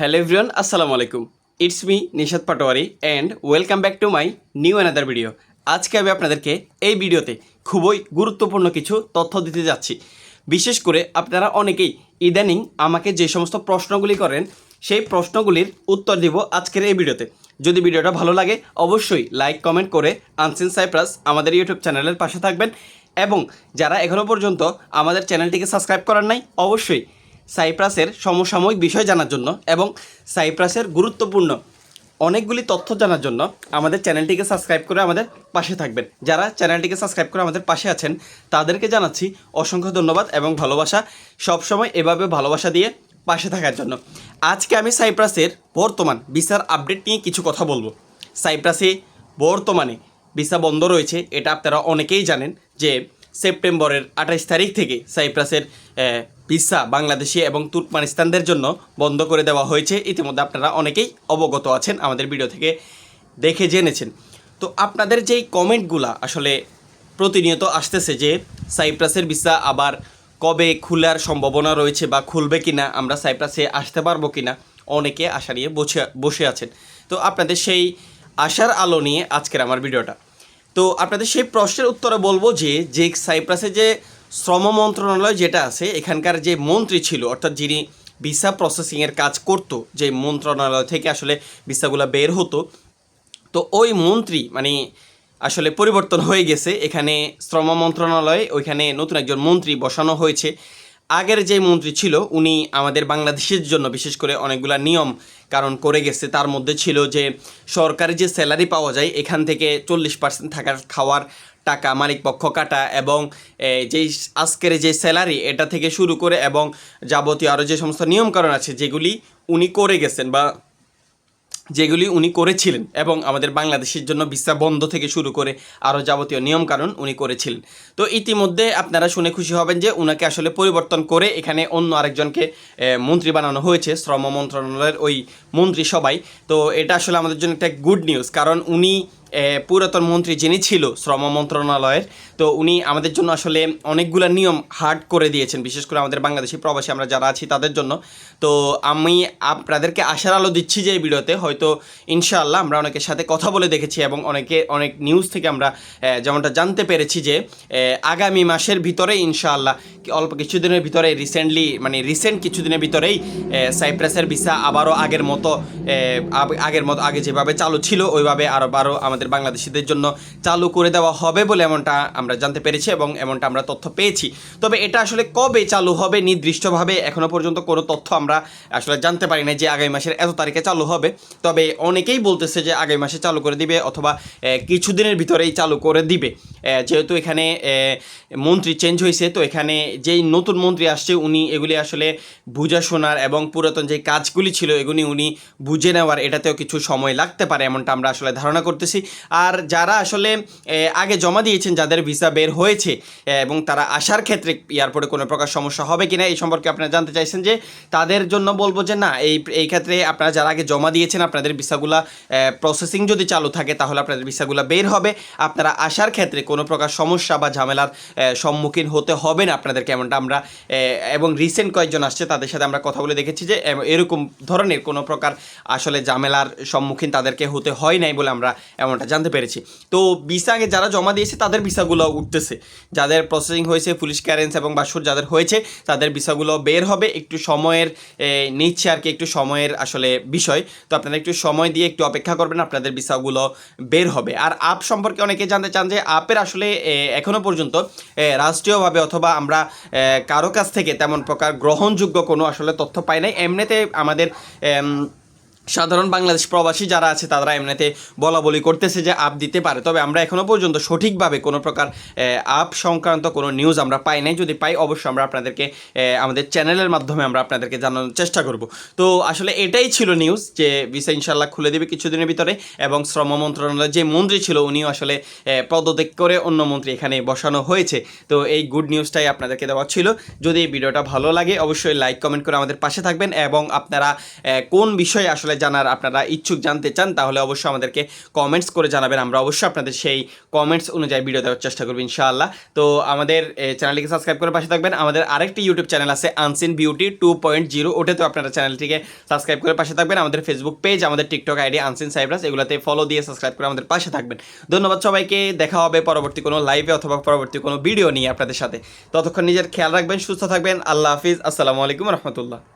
Hello everyone আসসালামু আলাইকুম it's me Nishad Patwari and welcome back to my new another video আজকে আমি আপনাদেরকে এই ভিডিওতে খুবই গুরুত্বপূর্ণ কিছু তথ্য দিতে যাচ্ছি। বিশেষ করে আপনারা অনেকেই ইদানিং আমাকে যে সমস্ত প্রশ্নগুলি করেন, সেই প্রশ্নগুলির উত্তর দিব আজকের এই ভিডিওতে। যদি ভিডিওটা ভালো লাগে, অবশ্যই লাইক কমেন্ট করে আনসিন সাইপ্রাস আমাদের ইউটিউব চ্যানেলের পাশে থাকবেন। এবং যারা এখনও পর্যন্ত আমাদের চ্যানেলটিকে সাবস্ক্রাইব করার নাই, অবশ্যই সাইপ্রাসের সমসাময়িক বিষয় জানার জন্য এবং সাইপ্রাসের গুরুত্বপূর্ণ অনেকগুলি তথ্য জানার জন্য আমাদের চ্যানেলটিকে সাবস্ক্রাইব করে আমাদের পাশে থাকবেন। যারা চ্যানেলটিকে সাবস্ক্রাইব করে আমাদের পাশে আছেন, তাদেরকে জানাচ্ছি অসংখ্য ধন্যবাদ এবং ভালোবাসা। সবসময় এভাবে ভালোবাসা দিয়ে পাশে থাকার জন্য। আজকে আমি সাইপ্রাসের বর্তমান ভিসার আপডেট নিয়ে কিছু কথা বলব। সাইপ্রাসে বর্তমানে ভিসা বন্ধ রয়েছে, এটা আপনারা অনেকেই জানেন যে সেপ্টেম্বরের আঠাইশ তারিখ থেকে সাইপ্রাসের ভিসা বাংলাদেশি এবং তুর্কমানিস্তানদের জন্য বন্ধ করে দেওয়া হয়েছে। ইতিমধ্যে আপনারা অনেকেই অবগত আছেন, আমাদের ভিডিও থেকে দেখে জেনেছেন। তো আপনাদের যেই কমেন্টগুলা আসলে প্রতিনিয়ত আসতেছে যে সাইপ্রাসের ভিসা আবার কবে খোলার সম্ভাবনা রয়েছে বা খুলবে কি না আমরা সাইপ্রাসে আসতে পারব কিনা, অনেকে আশা নিয়ে বসে বসে আছেন। তো আপনাদের সেই আশার আলো নিয়ে আজকের আমার ভিডিওটা। তো আপনাদের সেই প্রশ্নের উত্তরে বলব যে যে সাইপ্রাসে যে শ্রম মন্ত্রণালয় যেটা আছে, এখানকার যে মন্ত্রী ছিল, অর্থাৎ যিনি ভিসা প্রসেসিংয়ের কাজ করতো, যে মন্ত্রণালয় থেকে আসলে ভিসাগুলো বের হতো, তো ওই মন্ত্রী মানে আসলে পরিবর্তন হয়ে গেছে। এখানে শ্রম মন্ত্রণালয়ে, ওইখানে নতুন একজন মন্ত্রী বসানো হয়েছে। আগের যে মন্ত্রী ছিল, উনি আমাদের বাংলাদেশের জন্য বিশেষ করে অনেকগুলা নিয়ম কারণ করে গেছে। তার মধ্যে ছিল যে, সরকারি যে স্যালারি পাওয়া যায়, এখান থেকে চল্লিশ পার্সেন্ট থাকার খাওয়ার টাকা, মালিক পক্ষ কাটা এবং যেই আজকের যে স্যালারি এটা থেকে শুরু করে এবং যাবতীয় আরও যে সমস্ত নিয়মকানুন আছে, যেগুলি উনি করে গেছেন বা যেগুলি উনি করেছিলেন এবং আমাদের বাংলাদেশের জন্য ভিসা বন্ধ থেকে শুরু করে আরও যাবতীয় নিয়মকানুন উনি করেছিলেন। তো ইতিমধ্যে আপনারা শুনে খুশি হবেন যে উনাকে আসলে পরিবর্তন করে এখানে অন্য আরেকজনকে মন্ত্রী বানানো হয়েছে, শ্রম মন্ত্রণালয়ের ওই মন্ত্রী সবাই তো এটা আসলে আমাদের জন্য একটা গুড নিউজ কারণ উনি পুরাতন মন্ত্রী যিনি ছিল শ্রম মন্ত্রণালয়ের, তো উনি আমাদের জন্য আসলে অনেকগুলো নিয়ম হার্ড করে দিয়েছেন, বিশেষ করে আমাদের বাংলাদেশি প্রবাসী আমরা যারা আছি তাদের জন্য। তো আমি আপনাদেরকে আশার আলো দিচ্ছি যে এই ভিডিওতে, হয়তো ইনশাআল্লাহ আমরা অনেকের সাথে কথা বলে দেখেছি এবং অনেকে, অনেক নিউজ থেকে আমরা যেমনটা জানতে পেরেছি যে আগামী মাসের ভিতরে ইনশাআল্লাহ, অল্প কিছুদিনের ভিতরে রিসেন্টলি মানে রিসেন্ট কিছুদিনের ভিতরেই সাইপ্রাসের ভিসা আবারও আগের মতো আগের মতো, আগে যেভাবে চালু ছিল, ওইভাবে আরও আরও আমাদের বাংলাদেশিদের জন্য চালু করে দেওয়া হবে বলে এমনটা আমরা জানতে পেরেছি এবং এমনটা আমরা তথ্য পেয়েছি। তবে এটা আসলে কবে চালু হবে নির্দিষ্টভাবে এখনও পর্যন্ত কোনো তথ্য আমরা আসলে জানতে পারি না যে আগামী মাসের এত তারিখে চালু হবে। তবে অনেকেই বলতেছে যে আগামী মাসে চালু করে দিবে অথবা কিছুদিনের ভিতরেই চালু করে দিবে। যেহেতু এখানে মন্ত্রী চেঞ্জ হয়েছে, তো এখানে যেই নতুন মন্ত্রী আসছে, উনি এগুলি আসলে বুঝা শোনার এবং পুরাতন যে কাজগুলি ছিল, এগুলি উনি বুঝে নেওয়ার এটাতেও কিছু সময় লাগতে পারে এমনটা আমরা আসলে ধারণা করতেছি। আর যারা আসলে আগে জমা দিয়েছেন, যাদের ভিসা বের হয়েছে এবং তারা আসার ক্ষেত্রে এয়ারপোর্টে কোনো প্রকার সমস্যা হবে কিনা, এই সম্পর্কে আপনারা জানতে চাইছেন যে তাদের জন্য বলব যে না, এই এই ক্ষেত্রে আপনারা যারা আগে জমা দিয়েছেন, আপনাদের ভিসাগুলা প্রসেসিং যদি চালু থাকে, তাহলে আপনাদের ভিসাগুলা বের হবে। আপনারা আসার ক্ষেত্রে কোনো প্রকার সমস্যা বা ঝামেলার সম্মুখীন হতে হবে না আপনাদেরকে এমনটা আমরা এবং রিসেন্ট কয়েকজন আসছে, তাদের সাথে আমরা কথা বলে দেখেছি যে এরকম ধরনের কোনো প্রকার আসলে ঝামেলার সম্মুখীন তাদেরকে হতে হয় নাই বলে আমরা এমনটা জানতে পেরেছি। তো ভিসা আগে যারা জমা দিয়েছে তাদের ভিসাগুলো উঠতেছে। যাদের প্রসেসিং হয়েছে পুলিশ ক্যারেন্স এবং বাসুর যাদের হয়েছে তাদের ভিসাগুলো বের হবে। একটু সময়ের নিচ্ছে আর কি একটু সময়ের আসলে বিষয়। তো আপনারা একটু সময় দিয়ে একটু অপেক্ষা করবেন আপনাদের ভিসাগুলো বের হবে। আর আপ সম্পর্কে অনেকে জানতে চান যে আপের আসলে এ, এখনও পর্যন্ত রাষ্ট্রীয়ভাবে অথবা আমরা কারও কাছ থেকে তেমন প্রকার গ্রহণযোগ্য কোনো আসলে তথ্য পাই নাই। এমনিতে আমাদের সাধারণ বাংলাদেশ প্রবাসী যারা আছে, তারা এমনিতে বলা বলি করতেছে যে আপ দিতে পারে। তবে আমরা এখনও পর্যন্ত সঠিকভাবে কোনো প্রকার আপ সংক্রান্ত কোনো নিউজ আমরা পাই নাই। যদি পাই, অবশ্যই আমরা আপনাদেরকে আমাদের চ্যানেলের মাধ্যমে আমরা আপনাদেরকে জানানোর চেষ্টা করব। তো আসলে এটাই ছিল নিউজ যে ভিসা ইনশাল্লাহ খুলে দেবে কিছুদিনের ভিতরে এবং শ্রম মন্ত্রণালয়ের যে মন্ত্রী ছিল, উনিও আসলে পদত্যাগ করে অন্য মন্ত্রী এখানে বসানো হয়েছে। তো এই গুড নিউজটাই আপনাদেরকে দেওয়া ছিল। যদি এই ভিডিওটা ভালো লাগে, অবশ্যই লাইক কমেন্ট করে আমাদের পাশে থাকবেন এবং আপনারা কোন বিষয়ে আসলে জানার আপনারা ইচ্ছুক জানতে চান, তাহলে অবশ্যই আমাদেরকে কমেন্টস করে জানাবেন। আমরা অবশ্যই আপনাদের সেই কমেন্টস অনুযায়ী ভিডিও দেওয়ার চেষ্টা করব ইনশাআল্লাহ। তো আমাদের চ্যানেলটিকে সাবস্ক্রাইব করে পাশে থাকবেন। আমাদের আরেকটি ইউটিউব চ্যানেল আছে unseen beauty two point zero ওটাতেও আপনারা চ্যানেলটিকে সাবস্ক্রাইব করে পাশে থাকবেন। আমাদের ফেসবুক পেজ আমাদের টিকটক আইডি আনসিন সাইব্রাস এগুলোতে ফলো দিয়ে সাবস্ক্রাইব করে আমাদের পাশে থাকবেন। ধন্যবাদ সবাইকে। দেখা হবে পরবর্তী কোনো লাইভে অথবা পরবর্তী কোনো ভিডিও নিয়ে আপনাদের সাথে। ততক্ষণ নিজের খেয়াল রাখবেন, সুস্থ থাকবেন। আল্লাহ হাফিজ। আসসালামু আলাইকুম রহমতুল্লাহ।